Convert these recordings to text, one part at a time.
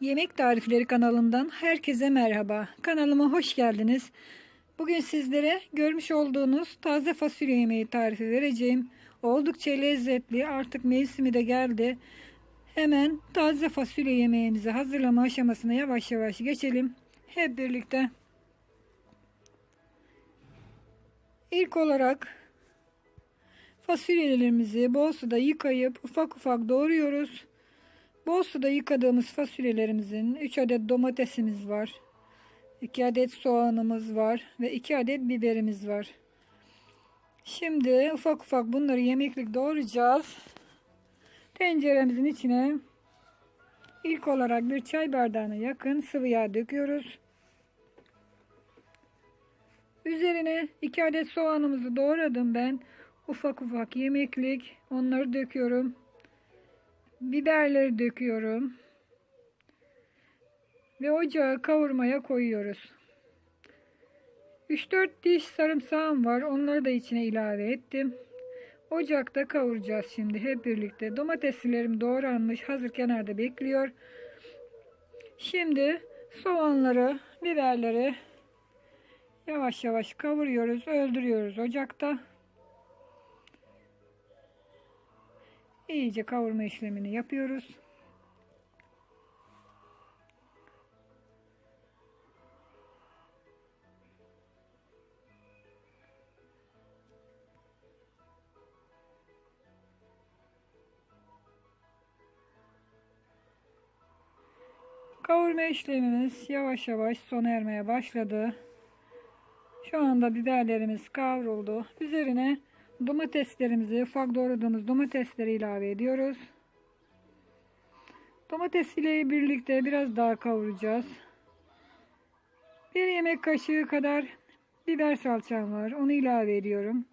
Yemek Tarifleri kanalından herkese merhaba. Kanalıma hoş geldiniz. Bugün sizlere görmüş olduğunuz taze fasulye yemeği tarifi vereceğim. Oldukça lezzetli. Artık mevsimi de geldi. Hemen taze fasulye yemeğimizi hazırlama aşamasına yavaş yavaş geçelim. Hep birlikte. İlk olarak fasulyelerimizi bol suda yıkayıp ufak ufak doğruyoruz. Bol suda yıkadığımız fasulyelerimizin 3 adet domatesimiz var. 2 adet soğanımız var ve 2 adet biberimiz var. Şimdi ufak ufak bunları yemeklik doğrayacağız. Tenceremizin içine ilk olarak bir çay bardağına yakın sıvı yağ döküyoruz. Üzerine 2 adet soğanımızı doğradım ben. Ufak ufak yemeklik onları döküyorum. Biberleri döküyorum. Ve ocağa kavurmaya koyuyoruz. 3-4 diş sarımsağım var. Onları da içine ilave ettim. Ocakta kavuracağız şimdi hep birlikte. Domateslerim doğranmış. Hazır kenarda bekliyor. Şimdi soğanları, biberleri yavaş yavaş kavuruyoruz. Öldürüyoruz ocakta. İyice kavurma işlemini yapıyoruz. Kavurma işlemimiz yavaş yavaş sona ermeye başladı. Şu anda biberlerimiz kavruldu. Üzerine domateslerimizi ufak doğradığımız domatesleri ilave ediyoruz. Domates ile birlikte biraz daha kavuracağız. Bir yemek kaşığı kadar biber salçam var. Onu ilave ediyorum.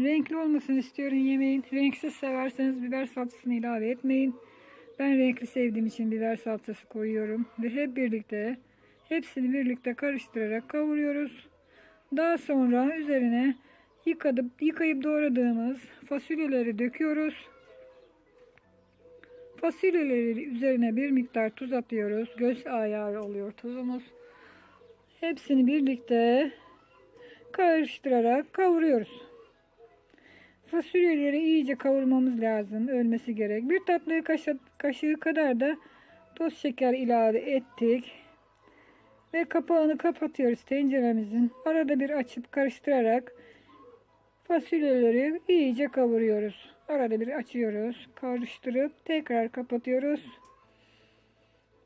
Renkli olmasını istiyorum yemeğin. Renksiz severseniz biber salçasını ilave etmeyin. Ben renkli sevdiğim için biber salçası koyuyorum. Ve hep birlikte hepsini birlikte karıştırarak kavuruyoruz. Daha sonra üzerine yıkadıp yıkayıp doğradığımız fasulyeleri döküyoruz. Fasulyeleri üzerine bir miktar tuz atıyoruz. Göz ayarı oluyor tuzumuz. Hepsini birlikte karıştırarak kavuruyoruz. Fasulyeleri iyice kavurmamız lazım. Ölmesi gerek. Bir tatlı kaşığı, kadar da toz şeker ilave ettik. Ve kapağını kapatıyoruz tenceremizin. Arada bir açıp karıştırarak fasulyeleri iyice kavuruyoruz. Arada bir açıyoruz. Karıştırıp tekrar kapatıyoruz.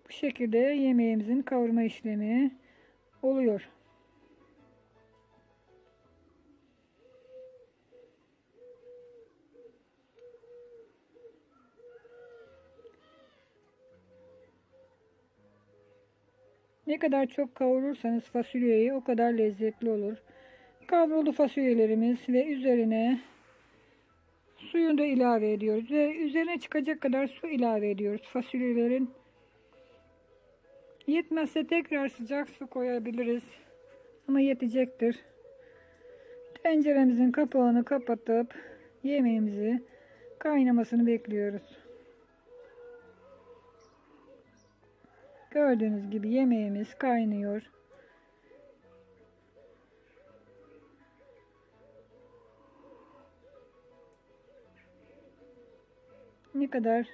Bu şekilde yemeğimizin kavurma işlemi oluyor. Ne kadar çok kavurursanız fasulyeyi o kadar lezzetli olur. Kavruldu fasulyelerimiz ve üzerine suyunu da ilave ediyoruz. Ve üzerine çıkacak kadar su ilave ediyoruz fasulyelerin. Yetmezse tekrar sıcak su koyabiliriz. Ama yetecektir. Tenceremizin kapağını kapatıp yemeğimizi kaynamasını bekliyoruz. Gördüğünüz gibi yemeğimiz kaynıyor. Ne kadar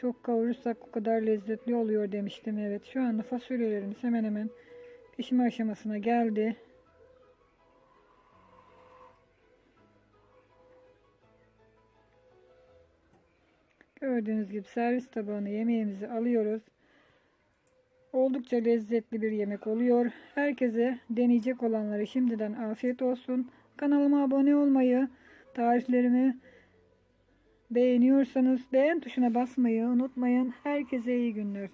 çok kavurursak o kadar lezzetli oluyor demiştim. Evet şu anda fasulyelerimiz hemen hemen pişme aşamasına geldi. Gördüğünüz gibi servis tabağına yemeğimizi alıyoruz. Oldukça lezzetli bir yemek oluyor. Herkese deneyecek olanlara şimdiden afiyet olsun. Kanalıma abone olmayı, tariflerimi beğeniyorsanız beğen tuşuna basmayı unutmayın. Herkese iyi günler.